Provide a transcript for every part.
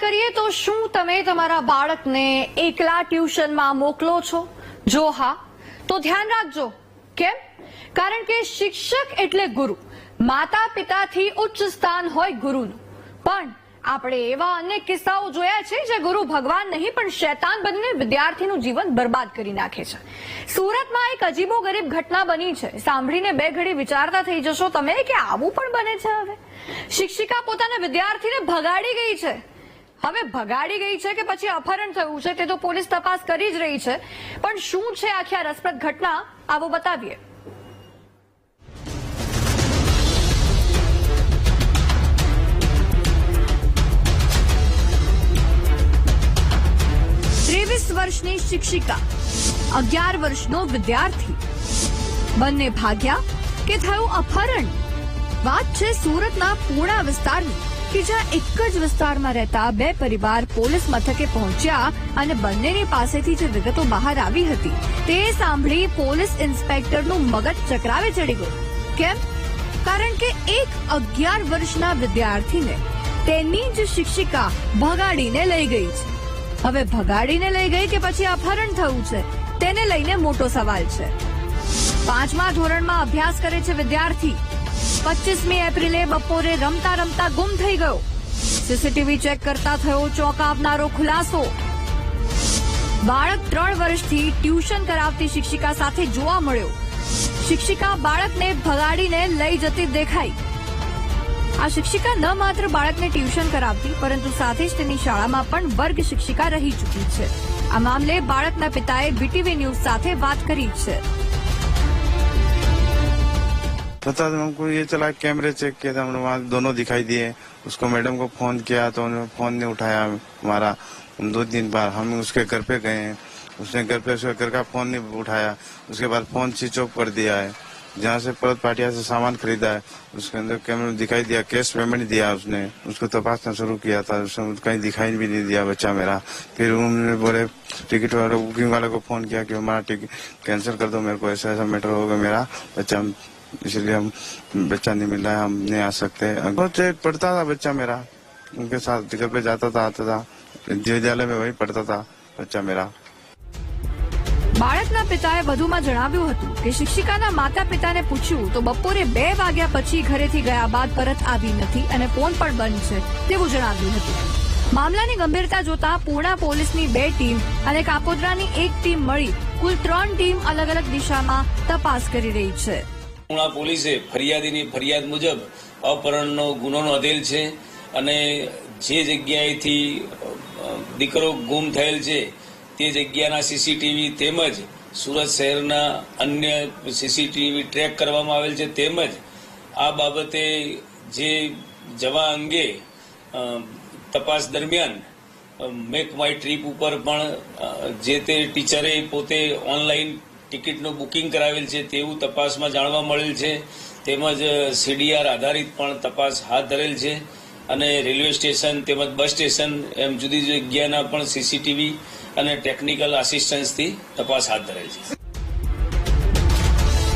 કરીએ તો શું તમે તમારા બાળકને એકલા ટ્યુશનમાં મોકલો છો? જો હા, તો ધ્યાન રાખજો. કેમ? કારણ કે શિક્ષક એટલે ગુરુ. માતા પિતાથી ઉચ્ચ સ્થાન હોય ગુરુનું. પણ આપણે એવા અનેક કિસ્સાઓ જોયા છે જે ગુરુ ભગવાન નહીં, પણ શૈતાન બનીને વિદ્યાર્થીનું જીવન બરબાદ કરી નાખે છે. સુરતમાં એક અજીબો ગરીબ ઘટના બની છે. સાંભળીને બે ઘડી વિચારતા થઈ જશો તમે કે આવું પણ બને છે હવે? શિક્ષિકા પોતાના વિદ્યાર્થીને ભગાડી ગઈ છે. હવે ભગાડી ગઈ છે કે પછી અપહરણ થયું છે તે તો પોલીસ તપાસ કરી જ રહી છે. પણ શું છે આખી આ રસપ્રદ ઘટના? આવો બતાવીએ. ત્રેવીસ વર્ષની શિક્ષિકા, અગિયાર વર્ષનો વિદ્યાર્થી. બંને ભાગ્યા કે થયું અપહરણ. વાત છે સુરતના પૂર્ણા વિસ્તારની. કે એક જ વિસ્તારમાં રહેતા બે પરિવાર પોલીસ મથકે પહોંચ્યા અને બંનેની પાસેથી જે વિગતો બહાર આવી હતી, તે સાંભળી પોલીસ ઇન્સ્પેક્ટરનું મગજ ચક્રાવે ચડી ગયું. કેમ? કારણ કે એક અગિયાર વર્ષના વિદ્યાર્થીને તેની જ શિક્ષિકા ભગાડીને લઈ ગઈ છે. હવે ભગાડીને લઈ ગઈ કે પછી અપહરણ થયું છે, તેને લઈને મોટો સવાલ છે. પાંચમા ધોરણમાં અભ્યાસ કરે છે વિદ્યાર્થી. પચીસમી એપ્રિલે બપોરે રમતા રમતા ગુમ થઈ ગયો. સીસીટીવી ચેક કરતા થયો ચોંકાવનારો ખુલાસો. બાળક ત્રણ વર્ષથી ટ્યુશન કરાવતી શિક્ષિકા સાથે જોવા મળ્યો. શિક્ષિકા બાળકને ભગાડીને લઈ જતી દેખાઈ. આ શિક્ષિકા ન માત્ર બાળકને ટ્યુશન કરાવતી, પરંતુ સાથે જ તેની શાળામાં પણ વર્ગ શિક્ષિકા રહી ચૂકી છે. આ મામલે બાળકના પિતાએ બીટીવી ન્યૂઝ સાથે વાત કરી છે. पता तो हमको ये चला, कैमरे चेक किया था हमने, वहाँ दोनों दिखाई दिए। उसको मैडम को फ़ोन किया तो उन्होंने फ़ोन नहीं उठाया हमारा। हम दो दिन बाद हम उसके घर पे गए हैं। उसने घर पे, उसके घर का फ़ोन नहीं उठाया। उसके बाद फ़ोन स्विच ऑफ़ कर दिया है। जहाँ से परत पाटिया से सामान खरीदा है, उसके अंदर कैमरे में दिखाई दिया, कैश पेमेंट दिया उसने। उसको तपासना शुरू किया था, उसने कहीं दिखाई भी नहीं दिया बच्चा मेरा। फिर उन्होंने बोले, टिकट वाले, बुकिंग वाले को फ़ोन किया कि हमारा टिकट कैंसिल कर दो, मेरे को ऐसा ऐसा मैटर होगा मेरा। बच्चा इसलिए हम बच्चा नहीं मिल रहा है हम नहीं आ सकते बहुत चेक पढ़ता था बच्चा मेरा उनके साथ घर पे जाता था आता था विद्यालय में वही पढ़ता था बच्चा मेरा બાળકના પિતાએ વધુમાં જણાવ્યું હતું કે શિક્ષિકાના માતા પિતાને પૂછ્યું તો બપોરે બે વાગ્યા પછી ઘરેથી ગયા બાદ પરત આવી નથી અને ફોન પણ બંધ છે તેવું જણાવ્યું હતું મામલાની ગંભીરતા જોતા પૂર્ણા પોલીસની બે ટીમ અને કાપોદ્રાની એક ટીમ મળી કુલ ત્રણ ટીમ અલગ અલગ દિશામાં તપાસ કરી રહી છે પૂર્ણા પોલીસે ફરિયાદીની ફરિયાદ મુજબ અપહરણનો ગુનો નોંધેલ છે અને જે જગ્યાએથી દીકરો ગુમ થયેલ છે, તે જગ્યાના સીસીટીવી તેમજ સુરત શહેરના અન્ય સીસીટીવી ટ્રેક કરવામાં આવેલ છે તેમજ આ બાબતે જે જવા અંગે તપાસ દરમિયાન મેક માય ટ્રીપ ઉપર પણ જે તે ટીચરે પોતે ઓનલાઈન ટિકિટનું બુકિંગ કરાવેલ છે તેવું તપાસમાં જાણવા મળેલ છે. તેમજ સીડીઆર આધારિત પણ તપાસ હાથ ધરેલ છે. અને રેલવે સ્ટેશન તેમજ બસ સ્ટેશન એમ જુદી જુદી જગ્યાના પણ સીસીટીવી અને ટેકનિકલ આસિસ્ટન્સથી તપાસ હાથ ધરેલ છે.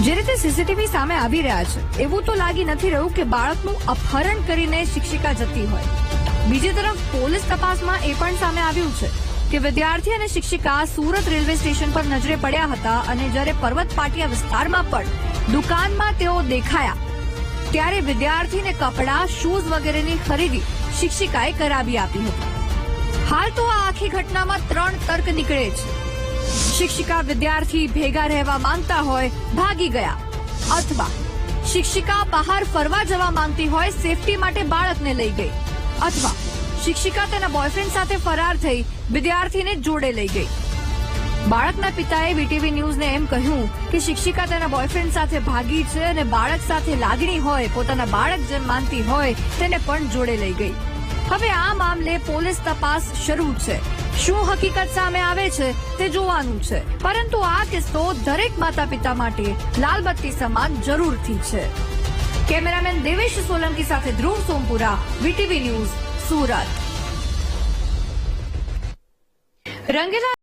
જે રીતે સીસીટીવી સામે આવી રહ્યા છે, એવું તો લાગી નથી રહ્યું કે બાળકનું અપહરણ કરીને શિક્ષિકા જતી હોય. બીજી તરફ, પોલીસ તપાસમાં એ પણ સામે આવ્યું છે. કે વિદ્યાર્થી અને શિક્ષિકા સુરત રેલવે સ્ટેશન પર નજરે પડ્યા હતા અને જ્યારે પર્વત પાટિયા વિસ્તારમાં પણ દુકાનમાં તેઓ દેખાયા, ત્યારે વિદ્યાર્થીને કપડાં શૂઝ વગેરેની ખરીદી શિક્ષિકાએ કરાવી આપી હતી. હાલ તો આ આખી ઘટનામાં ત્રણ તર્ક નીકળે છે. શિક્ષિકા વિદ્યાર્થી ભેગા રહેવા માંગતા હોય, ભાગી ગયા અથવા શિક્ષિકા બહાર ફરવા જવા માંગતી હોય સેફટી માટે બાળકને લઈ ગઈ અથવા શિક્ષિકા તેના બોયફ્રેન્ડ સાથે ફરાર થઈ વિદ્યાર્થીને જોડે લઈ ગઈ. બાળકના પિતાએ વીટીવી ન્યૂઝને એમ કહ્યું કે શિક્ષિકા તેના બોયફ્રેન્ડ સાથે ભાગી છે અને બાળક સાથે લાગણી હોય, પોતાના બાળક જેમ માનતી હોય, તેને પણ જોડે લઈ ગઈ. હવે આ મામલે પોલીસ તપાસ શરૂ છે. શું હકીકત સામે આવે છે તે જોવાનું છે. પરંતુ આ કિસ્સો દરેક માતા પિતા માટે લાલબત્તી સમાન જરૂરથી છે. કેમેરામેન દેવેશ સોલંકી સાથે ધ્રુવ સોમપુરા, વીટીવી ન્યૂઝ. સુરત. રંગીલા